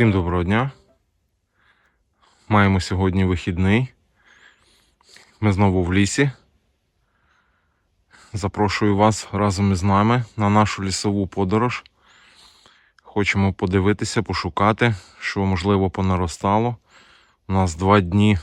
Всім доброго дня. Маємо сьогодні вихідний. Ми знову в лісі. Запрошую вас разом із нами на нашу лісову подорож. Хочемо подивитися, пошукати, що можливо понаростало. У нас два дні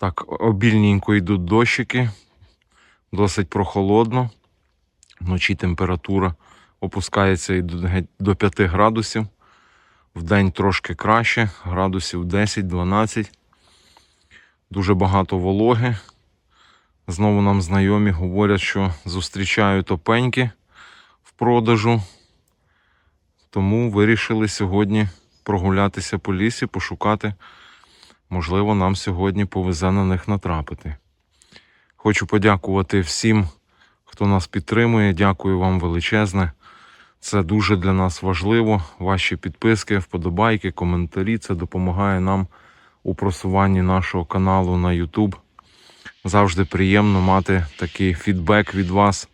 так обільненько йдуть дощики, досить прохолодно. Вночі температура опускається і до- до 5 градусів. Вдень трошки краще, градусів 10-12. Дуже багато вологи. Знову нам знайомі говорять, що зустрічають опеньки в продажу. Тому вирішили сьогодні прогулятися по лісі, пошукати. Можливо, нам сьогодні повезе на них натрапити. Хочу подякувати всім, хто нас підтримує. Дякую вам величезне. Це дуже для нас важливо. Ваші підписки, вподобайки, коментарі. Це допомагає нам у просуванні нашого каналу на YouTube. Завжди приємно мати такий фідбек від вас,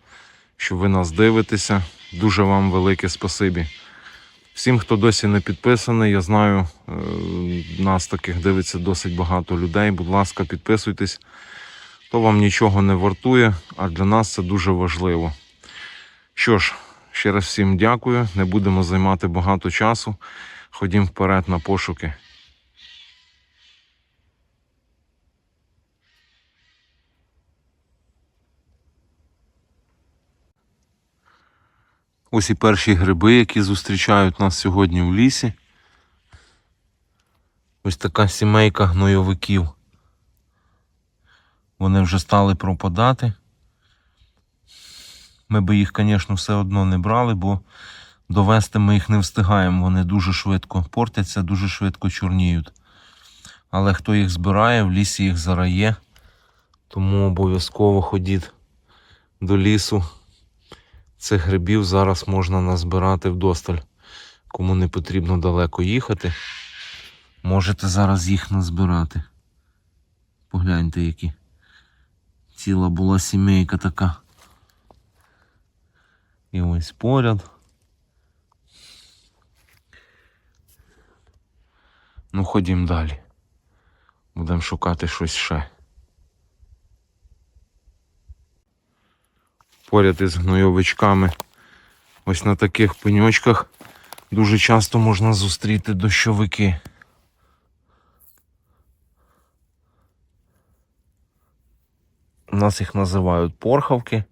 що ви нас дивитеся. Дуже вам велике спасибі. Всім, хто досі не підписаний, я знаю, е, нас таких дивиться досить багато людей. Будь ласка, підписуйтесь. То вам нічого не вартує, а для нас це дуже важливо. Що ж, ще раз всім дякую. Не будемо займати багато часу. Ходім вперед на пошуки. Ось і перші гриби, які зустрічають нас сьогодні в лісі. Ось така сімейка гнойовиків. Вони вже стали пропадати. Ми би їх, звісно, все одно не брали, бо довести ми їх не встигаємо. Вони дуже швидко портяться, дуже швидко чорніють. Але хто їх збирає, в лісі їх зараз є. Тому обов'язково ходіть до лісу. Цих грибів зараз можна назбирати вдосталь. Кому не потрібно далеко їхати, можете зараз їх назбирати. Погляньте, які. Ціла була сімейка така. І ось поряд. Ну, ходім далі. Будемо шукати щось ще. Поряд із гнойовичками. Ось на таких пеньочках дуже часто можна зустріти дощовики. У нас їх називають порхавки.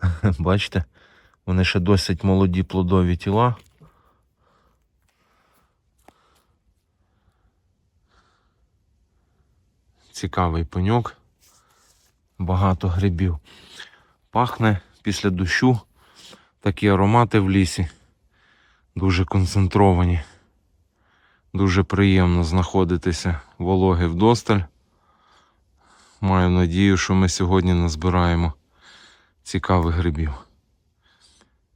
Бачите, вони ще досить молоді плодові тіла. Цікавий пеньок. Багато грибів. Пахне після дощу такі аромати в лісі. Дуже концентровані. Дуже приємно знаходитися вологи вдосталь. Маю надію, що ми сьогодні назбираємо цікавих грибів.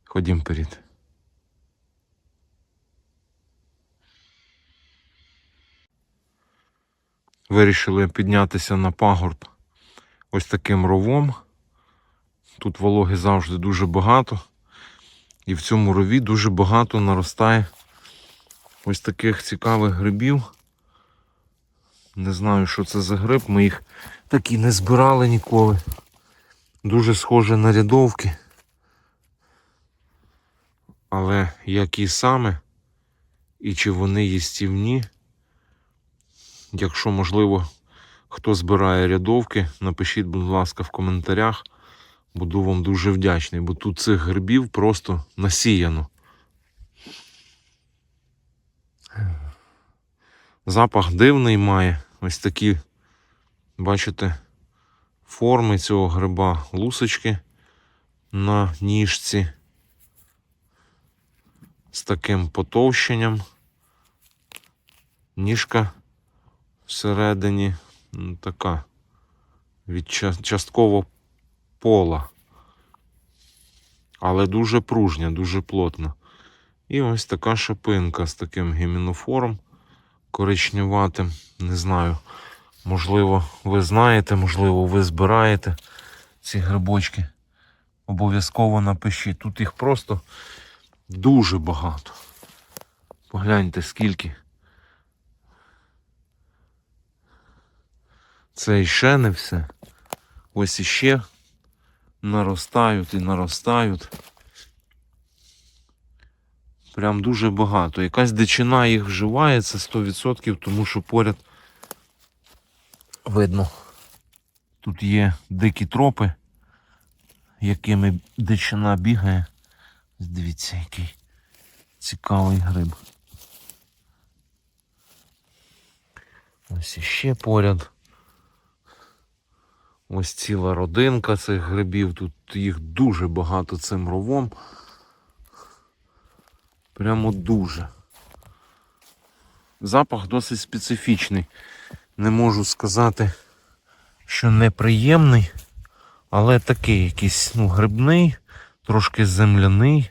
Ходім вперед. Вирішили піднятися на пагорб ось таким ровом. Тут вологи завжди дуже багато. І в цьому рові дуже багато наростає ось таких цікавих грибів. Не знаю, що це за гриб, ми їх такі не збирали ніколи. Дуже схоже на рядовки. Але які саме і чи вони їстівні, якщо можливо хто збирає рядовки, напишіть, будь ласка, в коментарях. Буду вам дуже вдячний, бо тут цих грибів просто насіяно. Запах дивний має. Ось такі, бачите, форми цього гриба, лусочки на ніжці з таким потовщенням. Ніжка всередині така від частково пола. Але дуже пружня, дуже плотна. І ось така шипинка з таким гімінофором коричневатим. Не знаю. Можливо, ви знаєте, можливо, ви збираєте ці грибочки. Обов'язково напишіть. Тут їх просто Дуже багато. Погляньте, скільки. Це іще не все. Ось іще наростають і наростають. Прям дуже багато. Якась дичина їх вживає, це 100%, тому що поряд видно. Тут є дикі тропи, якими дичина бігає. Дивіться, який цікавий гриб. Ось іще поряд. Ось ціла родинка цих грибів. Тут їх дуже багато цим ровом. Прямо дуже. Запах досить специфічний. Не можу сказати, що неприємний, але такий якийсь ну, грибний, трошки земляний,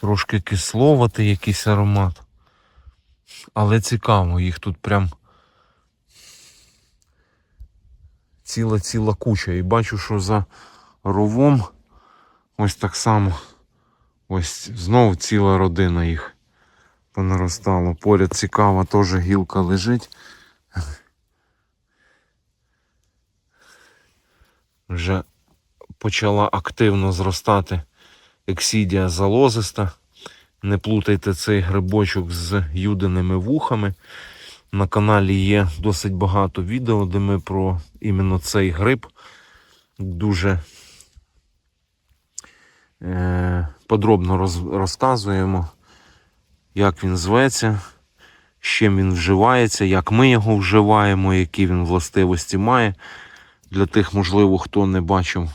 трошки кисловатий якийсь аромат. Але цікаво, їх тут прям ціла-ціла куча. І бачу, що за ровом ось так само. Ось знову ціла родина їх понаростало. Поряд цікава теж гілка лежить. Вже почала активно зростати ексідія залозиста. Не плутайте цей грибочок з юдиними вухами. На каналі є досить багато відео, де ми про іменно цей гриб дуже е, подробно роз, розказуємо, як він зветься, з чим він вживається, як ми його вживаємо, які він властивості має. Для тих, можливо, хто не бачив,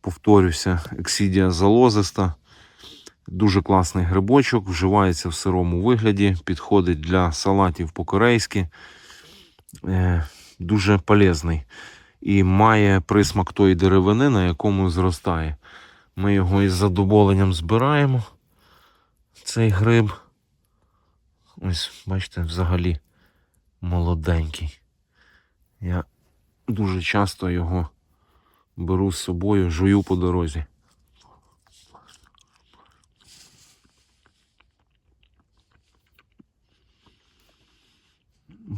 повторюся, ексідія залозиста. Дуже класний грибочок, вживається в сирому вигляді, підходить для салатів по-корейськи. Е, дуже полезний. І має присмак тої деревини, на якому зростає. Ми його із задоволенням збираємо. Цей гриб. Ось, бачите, взагалі молоденький. Я дуже часто його беру з собою, жую по дорозі.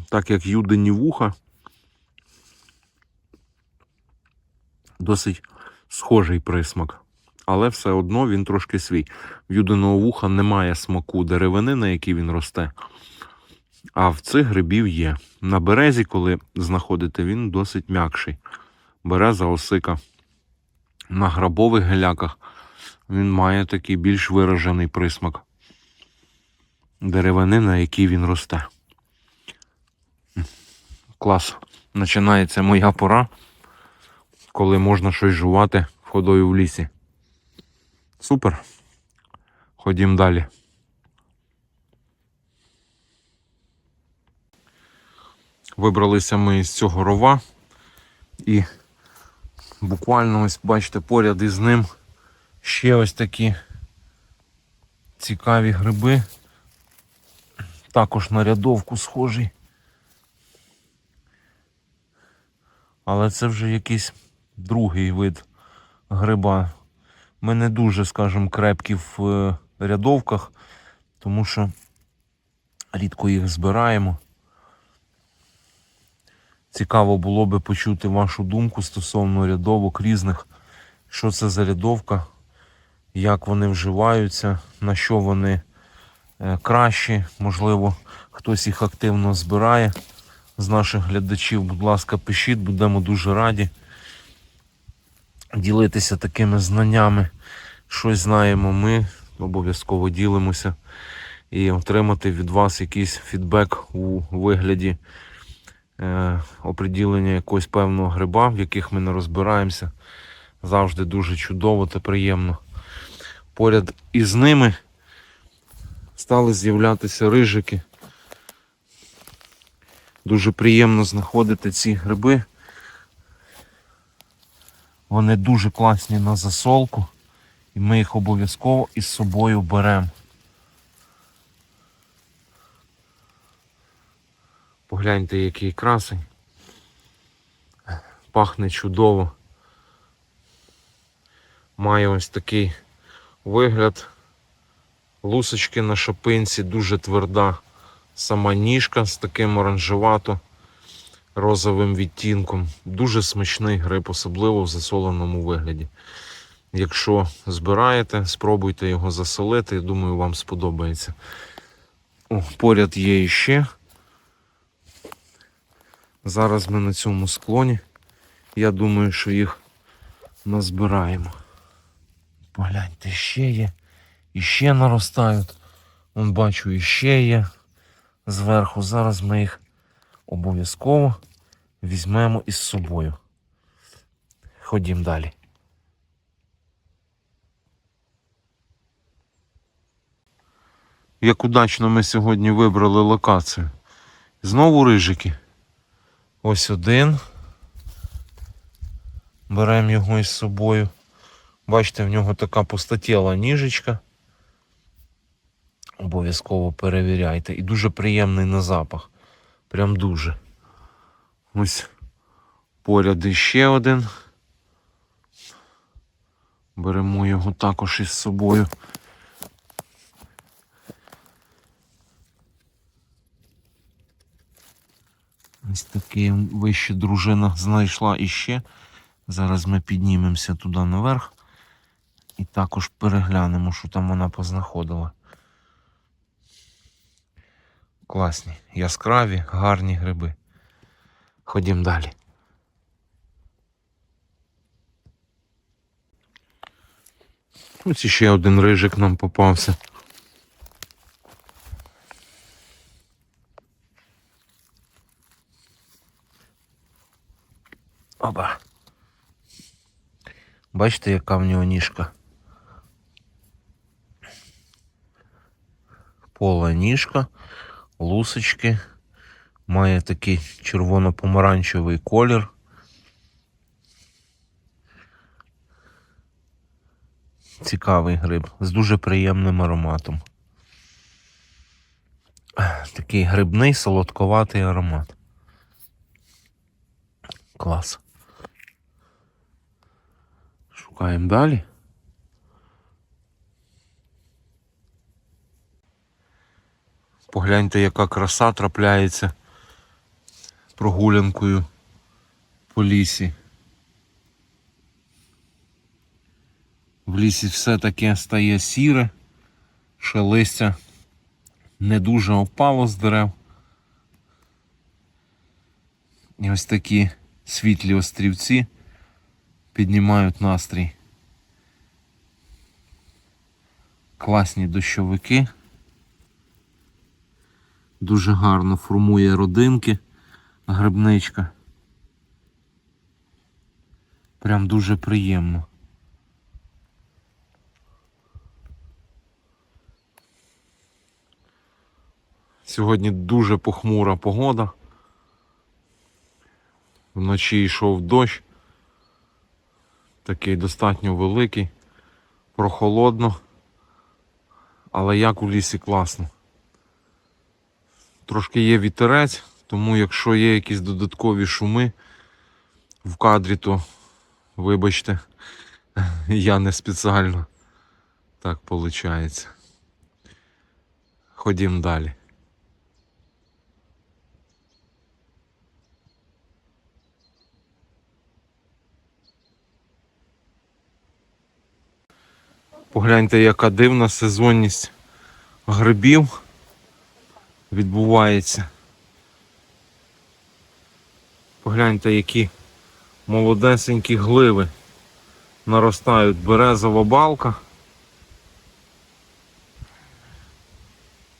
Так як юдині вуха досить схожий присмак. Але все одно він трошки свій. В юдиного вуха немає смаку деревини, на якій він росте. А в цих грибів є. На березі, коли знаходите, він досить м'якший. Береза осика. На грабових геляках він має такий більш виражений присмак деревини, на якій він росте. Клас. Починається моя пора, коли можна щось жувати ходою в лісі. Супер. Ходім далі. Вибралися ми з цього рова і буквально ось бачите поряд із ним ще ось такі цікаві гриби. Також на рядовку схожий. Але це вже якийсь другий вид гриба. Ми не дуже, скажімо, крепкі в е, рядовках, тому що рідко їх збираємо. Цікаво було би почути вашу думку стосовно рядовок різних, що це за рядовка, як вони вживаються, на що вони е, кращі. Можливо, хтось їх активно збирає з наших глядачів. Будь ласка, пишіть, будемо дуже раді ділитися такими знаннями. Щось знаємо ми, обов'язково ділимося і отримати від вас якийсь фідбек у вигляді е, оприділення якогось певного гриба, в яких ми не розбираємося. Завжди дуже чудово та приємно. Поряд із ними стали з'являтися рижики. Дуже приємно знаходити ці гриби. Вони дуже класні на засолку, і ми їх обов'язково із собою беремо. Погляньте, який красень. Пахне чудово. Має ось такий вигляд Лусочки на шапинці, дуже тверда сама ніжка з таким оранжевато розовим відтінком. Дуже смачний гриб, особливо в засоленому вигляді. Якщо збираєте, спробуйте його засолити, думаю, вам сподобається. О, поряд є іще. Зараз ми на цьому склоні. Я думаю, що їх назбираємо. Погляньте, ще є. Іще наростають. Вон бачу, іще є зверху. Зараз ми їх обов'язково візьмемо із собою. Ходім далі. Як удачно ми сьогодні вибрали локацію. Знову рижики. Ось один. Беремо його із собою. Бачите, в нього така пустотіла ніжечка. Обов'язково перевіряйте. І дуже приємний на запах. Прям дуже. Ось поряд іще один. Беремо його також із собою. Ось такий вище дружина знайшла іще. Зараз ми піднімемося туди наверх і також переглянемо, що там вона познаходила. Класні, яскраві, гарні гриби. Ходім далі. Ось іще один рижик нам попався. Оба. Бачите, яка в нього ніжка? Пола ніжка, лусочки. Має такий червоно-помаранчевий колір. Цікавий гриб з дуже приємним ароматом. Такий грибний солодковатий аромат. Клас. Шукаємо далі. Погляньте, яка краса трапляється прогулянкою по лісі. В лісі все таке стає сіре, ще листя не дуже опало з дерев. І ось такі світлі острівці піднімають настрій. Класні дощовики. Дуже гарно формує родинки грибничка. Прям дуже приємно. Сьогодні дуже похмура погода. Вночі йшов дощ. Такий достатньо великий, прохолодно, але як у лісі класно. Трошки є вітерець, тому якщо є якісь додаткові шуми в кадрі, то вибачте, я не спеціально так виходить. Ходім далі. Погляньте, яка дивна сезонність грибів відбувається. Погляньте, які молодесенькі гливи наростають березова балка.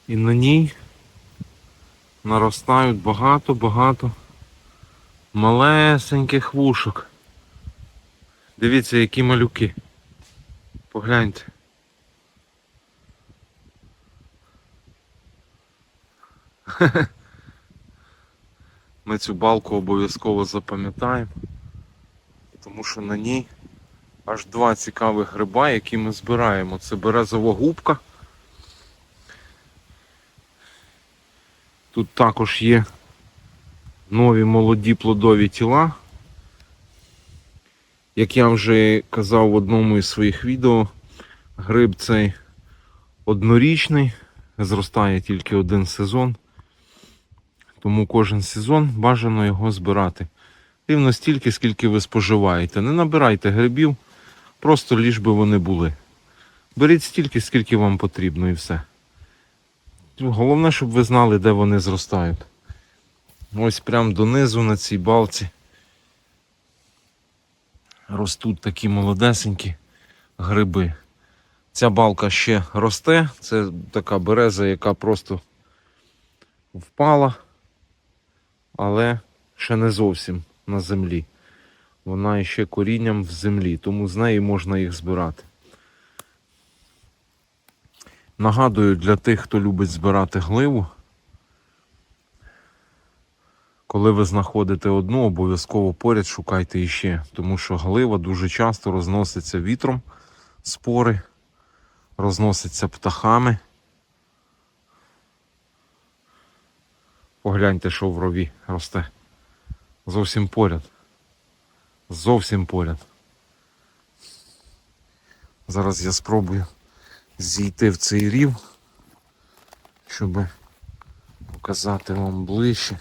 І на ній наростають багато-багато малесеньких вушок. Дивіться, які малюки. Погляньте. Ми цю балку обов'язково запам'ятаємо, тому що на ній аж два цікавих гриба, які ми збираємо. Це березова губка. Тут також є нові молоді плодові тіла. Як я вже казав в одному із своїх відео, гриб цей однорічний, зростає тільки один сезон. Тому кожен сезон бажано його збирати. Рівно стільки, скільки ви споживаєте. Не набирайте грибів, просто ліж би вони були. Беріть стільки, скільки вам потрібно і все. Головне, щоб ви знали, де вони зростають. Ось прямо донизу на цій балці ростуть такі молодесенькі гриби. Ця балка ще росте. Це така береза, яка просто впала, але ще не зовсім на землі. Вона ще корінням в землі, тому з неї можна їх збирати. Нагадую для тих, хто любить збирати гливу. Коли ви знаходите одну, обов'язково поряд шукайте іще, тому що глива дуже часто розноситься вітром, спори, розноситься птахами. Погляньте, що в рові росте. Зовсім поряд. Зовсім поряд. Зараз я спробую зійти в цей рів, щоб показати вам ближче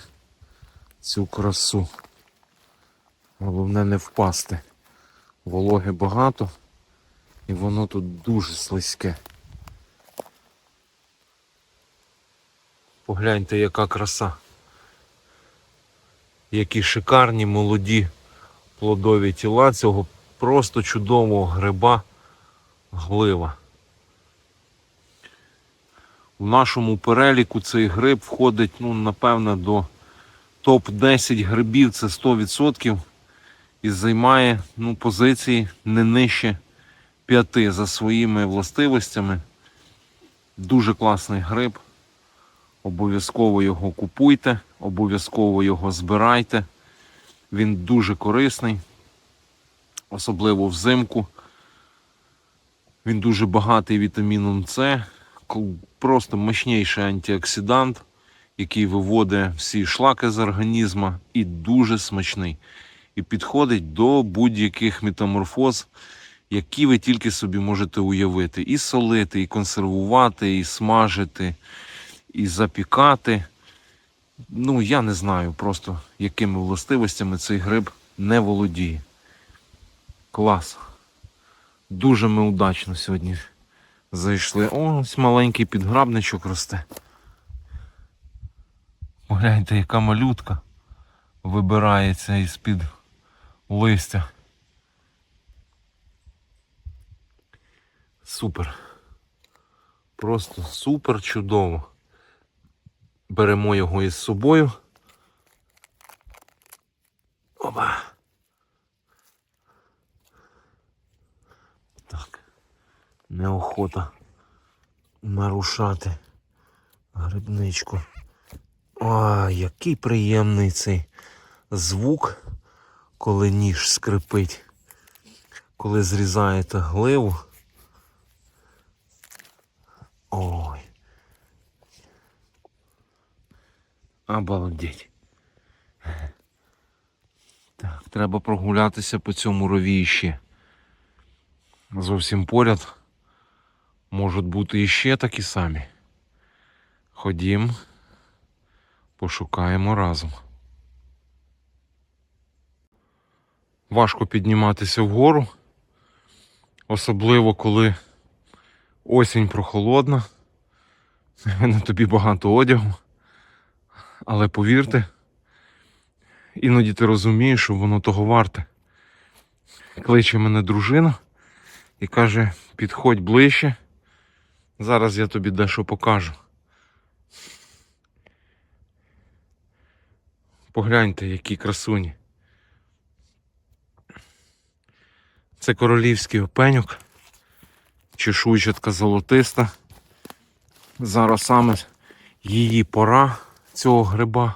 цю красу. Головне не впасти. Вологи багато і воно тут дуже слизьке. Погляньте, яка краса. Які шикарні молоді плодові тіла цього просто чудового гриба глива. У нашому переліку цей гриб входить, ну, напевно, до топ-10 грибів це 100% і займає ну, позиції не нижче 5 за своїми властивостями. Дуже класний гриб. Обов'язково його купуйте, обов'язково його збирайте. Він дуже корисний, особливо взимку. Він дуже багатий вітаміном С, просто мощніший антиоксидант, який виводить всі шлаки з організму і дуже смачний. І підходить до будь-яких метаморфоз, які ви тільки собі можете уявити. І солити, і консервувати, і смажити, і запікати. Ну, я не знаю просто, якими властивостями цей гриб не володіє. Клас. Дуже ми удачно сьогодні зайшли. Ось маленький підграбничок росте. Погляньте, яка малютка вибирається із-під листя. Супер. Просто супер чудово. Беремо його із собою. Оба. Так. Неохота нарушати грибничку. А, який приємний цей звук, коли ніж скрипить, коли зрізаєте гливу. Обалдеть. Так, треба прогулятися по цьому рові ще. Зовсім поряд можуть бути іще такі самі. Ходім, пошукаємо разом. Важко підніматися вгору, особливо коли осінь прохолодна, на тобі багато одягу. Але повірте, іноді ти розумієш, що воно того варте. Кличе мене дружина і каже: підходь ближче. Зараз я тобі дещо покажу. Погляньте, які красуні. Це королівський опеньок, чешуйчатка золотиста. Зараз саме її пора цього гриба.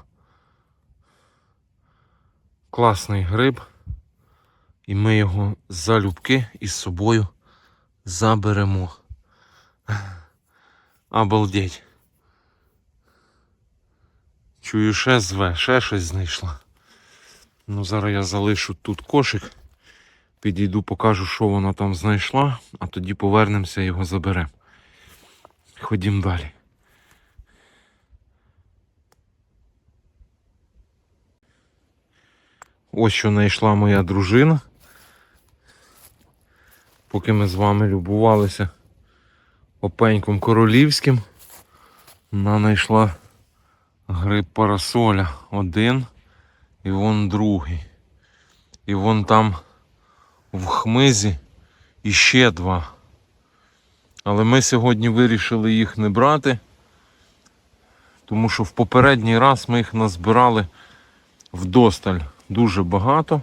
Класний гриб. І ми його залюбки із собою заберемо. Обалдеть. Чую, ще зве, ще щось знайшла. Ну, зараз я залишу тут кошик. Підійду, покажу, що вона там знайшла, а тоді повернемося і його заберемо. Ходім далі. Ось що знайшла моя дружина. Поки ми з вами любувалися опеньком королівським, вона знайшла гриб парасоля один і вон другий. І вон там в хмизі іще два. Але ми сьогодні вирішили їх не брати, тому що в попередній раз ми їх назбирали вдосталь дуже багато.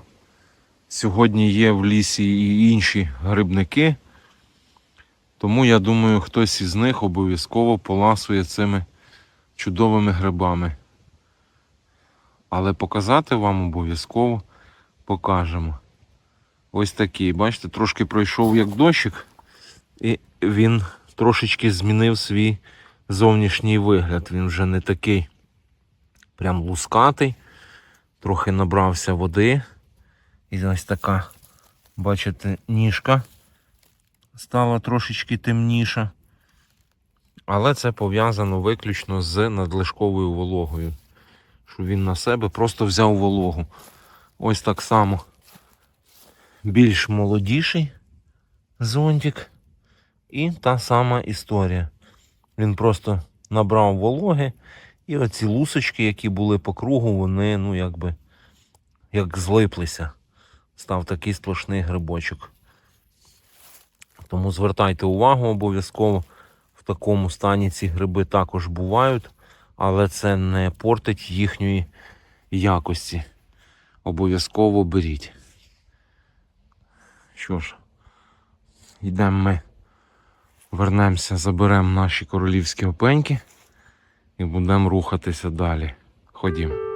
Сьогодні є в лісі і інші грибники. Тому я думаю, хтось із них обов'язково поласує цими чудовими грибами. Але показати вам обов'язково покажемо. Ось такий, бачите, трошки пройшов як дощик, і він трошечки змінив свій зовнішній вигляд. Він вже не такий прям лускатий, трохи набрався води. І ось така, бачите, ніжка стала трошечки темніша. Але це пов'язано виключно з надлишковою вологою. Що він на себе просто взяв вологу. Ось так само більш молодіший зонтик. І та сама історія. Він просто набрав вологи, і оці лусочки, які були по кругу, вони, ну, якби, як злиплися. Став такий сплошний грибочок. Тому звертайте увагу обов'язково. В такому стані ці гриби також бувають, але це не портить їхньої якості. Обов'язково беріть. Що ж, йдемо ми, вернемося, заберемо наші королівські опеньки і будемо рухатися далі. Ходімо.